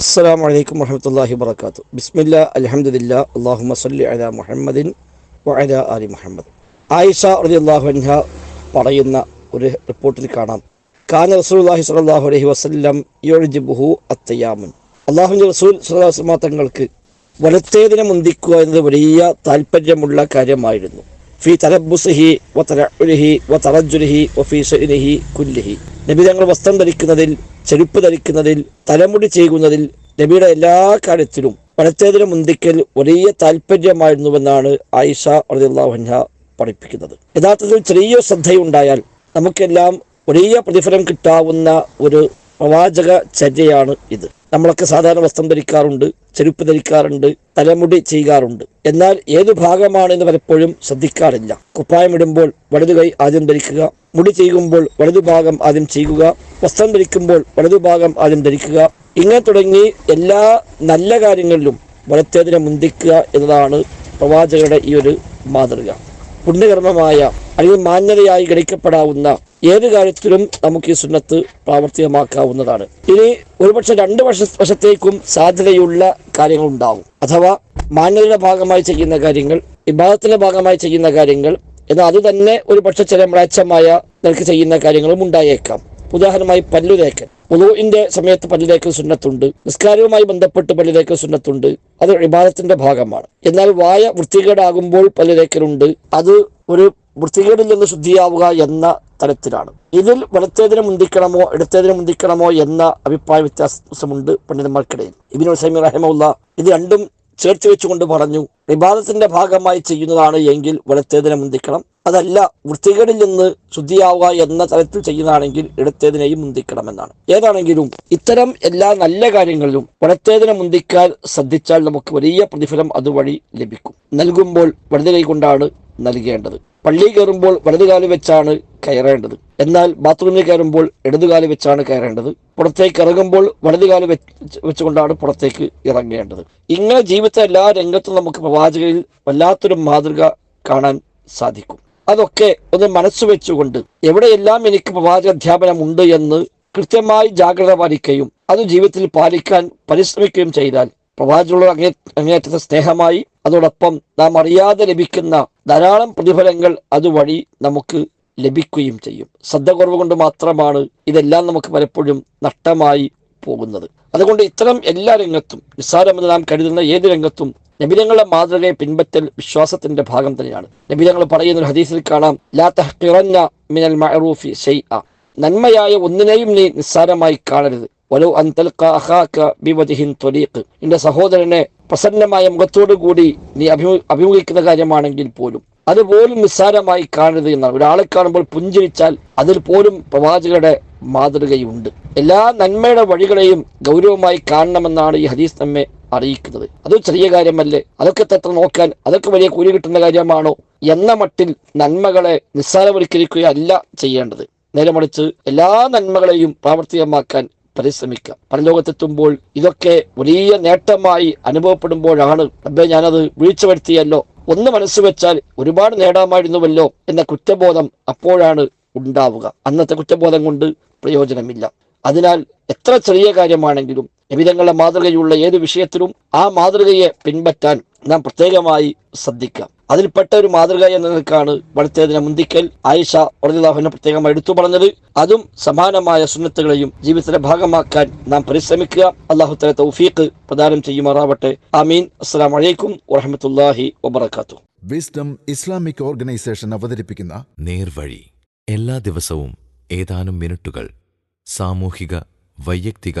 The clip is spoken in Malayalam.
അസ്സലാമു വലൈക്കും വറഹമത്തല്ലാഹി വർക്കാത്തു ബിസ്മില്ല അലഹമുല്ല അള്ളാഹുമ സല്ലി അല മുഹമ്മദിൻ വഅല അലി മുഹമ്മദ്. ആയിഷ റളിയല്ലാഹു അള്ളാഹുഹ പറയുന്ന ഒരു റിപ്പോർട്ടിൽ കാണാം. കാന റസൂലുള്ളാഹി സലാഹു അലഹി വസല്ലം യോജിബുഹു അത്തയാമുൻ. അള്ളാഹുവിന്റെ റസൂൽ വസല്ലം തങ്ങൾക്ക് വലത്തേതിനെ മുന്തിക്കുക എന്നത് വലിയ താല്പര്യമുള്ള കാര്യമായിരുന്നു. ഫി തലബുസഹി വ തലഹി വ തറജുലഹി വ ഫി കുല്ലിഹി. നബി തങ്ങൾ വസ്ത്രം ധരിക്കുന്നതിൽ ചെരുപ്പ് ധരിക്കുന്നതിൽ തലമുടി ചെയ്യുന്നതിൽ നബിയുടെ എല്ലാ കാര്യത്തിലും വലത്തേതിനെ മുന്തിക്കൽ വലിയ താല്പര്യമായിരുന്നുവെന്നാണ് ആയിഷ അൻഹ പഠിപ്പിക്കുന്നത്. യഥാർത്ഥത്തിൽ ചെറിയ ശ്രദ്ധയുണ്ടായാൽ നമുക്കെല്ലാം വലിയ പ്രതിഫലം കിട്ടാവുന്ന ഒരു പ്രവാചക ചര്യയാണ് ഇത്. നമ്മളൊക്കെ സാധാരണ വസ്ത്രം ധരിക്കാറുണ്ട് ചെരുപ്പ് ധരിക്കാറുണ്ട് തലമുടി ചെയ്യാറുണ്ട്. എന്നാൽ ഏതു ഭാഗമാണ് എന്ന് പലപ്പോഴും ശ്രദ്ധിക്കാറില്ല. കുപ്പായം ഇടുമ്പോൾ വലതു കൈ ആദ്യം ധരിക്കുക മുടി ചെയ്യുമ്പോൾ വലതു ഭാഗം ആദ്യം ചെയ്യുക വസ്ത്രം ധരിക്കുമ്പോൾ വലതു ഭാഗം ആദ്യം ധരിക്കുക. ഇങ്ങനെ തുടങ്ങി എല്ലാ നല്ല കാര്യങ്ങളിലും വലത്തേതിനെ മുന്തിക്കുക എന്നതാണ് പ്രവാചകരുടെ ഈ ഒരു മാതൃക. പുണ്യകർമ്മമായ അല്ലെങ്കിൽ മാന്യതയായി ഗണിക്കപ്പെടാവുന്ന ഏത് കാര്യത്തിലും നമുക്ക് ഈ സുന്നത്ത് പ്രാവർത്തികമാക്കാവുന്നതാണ്. ഇനി ഒരുപക്ഷെ രണ്ട് വർഷ വർഷത്തേക്കും സാധ്യതയുള്ള കാര്യങ്ങൾ ഉണ്ടാവും അഥവാ മാന്യതയുടെ ഭാഗമായി ചെയ്യുന്ന കാര്യങ്ങൾ വിഭാഗത്തിന്റെ ഭാഗമായി ചെയ്യുന്ന കാര്യങ്ങൾ എന്നാൽ അത് തന്നെ ഒരു പക്ഷെ ചില മ്ലാച്ഛമായ നിനക്ക് ചെയ്യുന്ന കാര്യങ്ങളും ഉണ്ടായേക്കാം. ഉദാഹരണമായി പല്ലു തേക്കൽ ഉദുവിന്റെ സമയത്ത് പല്ലു സുന്നത്തുണ്ട്. നിസ്കാരവുമായി ബന്ധപ്പെട്ട് പല്ലു സുന്നത്തുണ്ട്. അത് വിഭാഗത്തിന്റെ ഭാഗമാണ്. എന്നാൽ വായ വൃത്തികേടാകുമ്പോൾ പല്ലു തേക്കലുണ്ട് അത് ഒരു വൃത്തികേടിൽ നിന്ന് ശുദ്ധിയാവുക എന്ന തലത്തിലാണ് ഇതിൽ വലത്തേതിനെ മുന്തിക്കണമോ ഇടത്തേതിനെ മുന്തിക്കണമോ എന്ന അഭിപ്രായ വ്യത്യാസമുണ്ട് പണ്ഡിതന്മാർക്കിടയിൽ. ഇബിൻ ഹുസൈമി റഹമുല്ല ഇത് രണ്ടും ചേർത്ത് വെച്ചുകൊണ്ട് പറഞ്ഞു വിവാദത്തിന്റെ ഭാഗമായി ചെയ്യുന്നതാണ് എങ്കിൽ വലത്തേതിനെ മുന്തിക്കണം അതല്ല വൃത്തികേടിൽ നിന്ന് ശുദ്ധിയാവുക എന്ന തലത്തിൽ ചെയ്യുന്നതാണെങ്കിൽ ഇടത്തേതിനെയും മുന്തിക്കണമെന്നാണ്. ഏതാണെങ്കിലും ഇത്തരം എല്ലാ നല്ല കാര്യങ്ങളിലും വലത്തേതിനെ മുന്തിക്കാൻ ശ്രദ്ധിച്ചാൽ നമുക്ക് വലിയ പ്രതിഫലം അതുവഴി ലഭിക്കും. നൽകുമ്പോൾ വലത് കൈ കൊണ്ടാണ് നൽകേണ്ടത്. പള്ളി കയറുമ്പോൾ വലതുകാൽ വെച്ചാണ് കയറേണ്ടത്. എന്നാൽ ബാത്റൂമിൽ കയറുമ്പോൾ ഇടതുകാൽ വെച്ചാണ് കയറേണ്ടത്. പുറത്തേക്ക് ഇറങ്ങുമ്പോൾ വലതുകാൽ വെച്ച് വെച്ചുകൊണ്ടാണ് പുറത്തേക്ക് ഇറങ്ങേണ്ടത്. ഇങ്ങനെ ജീവിതത്തെ എല്ലാ രംഗത്തും നമുക്ക് പ്രവാചകയിൽ വല്ലാത്തൊരു മാതൃക കാണാൻ സാധിക്കും. അതൊക്കെ ഒന്ന് മനസ്സ് വെച്ചുകൊണ്ട് എവിടെയെല്ലാം എനിക്ക് പ്രവാചക അധ്യാപനം ഉണ്ട് എന്ന് കൃത്യമായി ജാഗ്രത പാലിക്കുകയും അത് ജീവിതത്തിൽ പാലിക്കാൻ പരിശ്രമിക്കുകയും ചെയ്താൽ പ്രവാചകളോട് അങ്ങേ അങ്ങേറ്റത്തെ സ്നേഹമായി അതോടൊപ്പം നാം അറിയാതെ ലഭിക്കുന്ന ധാരാളം പ്രതിഫലങ്ങൾ അതുവഴി നമുക്ക് ലഭിക്കുകയും ചെയ്യും. ശ്രദ്ധ കുറവ് കൊണ്ട് മാത്രമാണ് ഇതെല്ലാം നമുക്ക് പലപ്പോഴും നഷ്ടമായി പോകുന്നത്. അതുകൊണ്ട് ഇത്തരം എല്ലാ രംഗത്തും നിസ്സാരമെന്ന് നാം കരുതുന്ന ഏത് രംഗത്തും നബിതങ്ങളുടെ മാതൃകയെ പിൻപറ്റൽ വിശ്വാസത്തിന്റെ ഭാഗം തന്നെയാണ്. നബിതങ്ങൾ പറയുന്ന ഒരു ഹദീസിൽ കാണാം ലാ മിനൽ മഅറൂഫി നന്മയായ ഒന്നിനെയും നീ നിസ്സാരമായി കാണരുത്. വലോ ത്വലീഖ് നിന്റെ സഹോദരനെ പ്രസന്നമായ മുഖത്തോടു കൂടി നീ അഭിമു അഭിമുഖിക്കുന്ന കാര്യമാണെങ്കിൽ പോലും അതുപോലും നിസ്സാരമായി കാണരുത് എന്നാണ്. ഒരാളെ കാണുമ്പോൾ പുഞ്ചിരിച്ചാൽ അതിൽ പോലും പ്രവാചകരുടെ മാതൃകയുണ്ട്. എല്ലാ നന്മയുടെ വഴികളെയും ഗൗരവമായി കാണണമെന്നാണ് ഈ ഹദീസ് നമ്മെ അറിയിക്കുന്നത്. അത് ചെറിയ കാര്യമല്ലേ? അതൊക്കെ എത്ര നോക്കാൻ അതൊക്കെ വലിയ കൂലി കിട്ടുന്ന കാര്യമാണോ? എന്ന മട്ടിൽ നന്മകളെ നിസ്സാരവൽക്കരിക്കുകയല്ല ചെയ്യേണ്ടത്. നേരെ മറിച്ച് എല്ലാ നന്മകളെയും പ്രാവർത്തികമാക്കാൻ പരിശ്രമിക്കാം പരലോകത്തെത്തുമ്പോൾ ഇതൊക്കെ വലിയ നേട്ടമായി അനുഭവപ്പെടുമ്പോഴാണ് അബ്ബെ ഞാനത് വീഴ്ച വരുത്തിയല്ലോ. ഒന്ന് മനസ്സ് വെച്ചാൽ ഒരുപാട് നേടാമായിരുന്നുവല്ലോ എന്ന കുറ്റബോധം അപ്പോഴാണ് ഉണ്ടാവുക. അന്നത്തെ കുറ്റബോധം കൊണ്ട് പ്രയോജനമില്ല. അതിനാൽ എത്ര ചെറിയ കാര്യമാണെങ്കിലും എവിധങ്ങളുടെ മാതൃകയുള്ള ഏത് വിഷയത്തിലും ആ മാതൃകയെ പിൻപറ്റാൻ നാം പ്രത്യേകമായി ശ്രദ്ധിക്കാം. അതിൽപ്പെട്ട ഒരു മാതൃക എന്ന നിലക്കാണ് വളർത്തേതിനെ മുന്തിക്കൽ ആയിഷ ഉറദിലാഹുവിനെ പ്രത്യേകമായി എടുത്തു പറഞ്ഞത്. അതും സമാനമായ സുന്നത്തുകളെയും ജീവിതത്തിന്റെ ഭാഗമാക്കാൻ നാം പരിശ്രമിക്കുക. അള്ളാഹു തല തൗഫീഖ് പ്രദാനം ചെയ്യുമാറാവട്ടെ. അമീൻ അസ്സാം വലൈക്കും വറഹമത്തല്ലാഹി വബർക്കാത്തു വിസ്ഡം ഇസ്ലാമിക് ഓർഗനൈസേഷൻ അവതരിപ്പിക്കുന്ന നേർവഴി. എല്ലാ ദിവസവും ഏതാനും മിനിറ്റുകൾ സാമൂഹിക വൈയക്തിക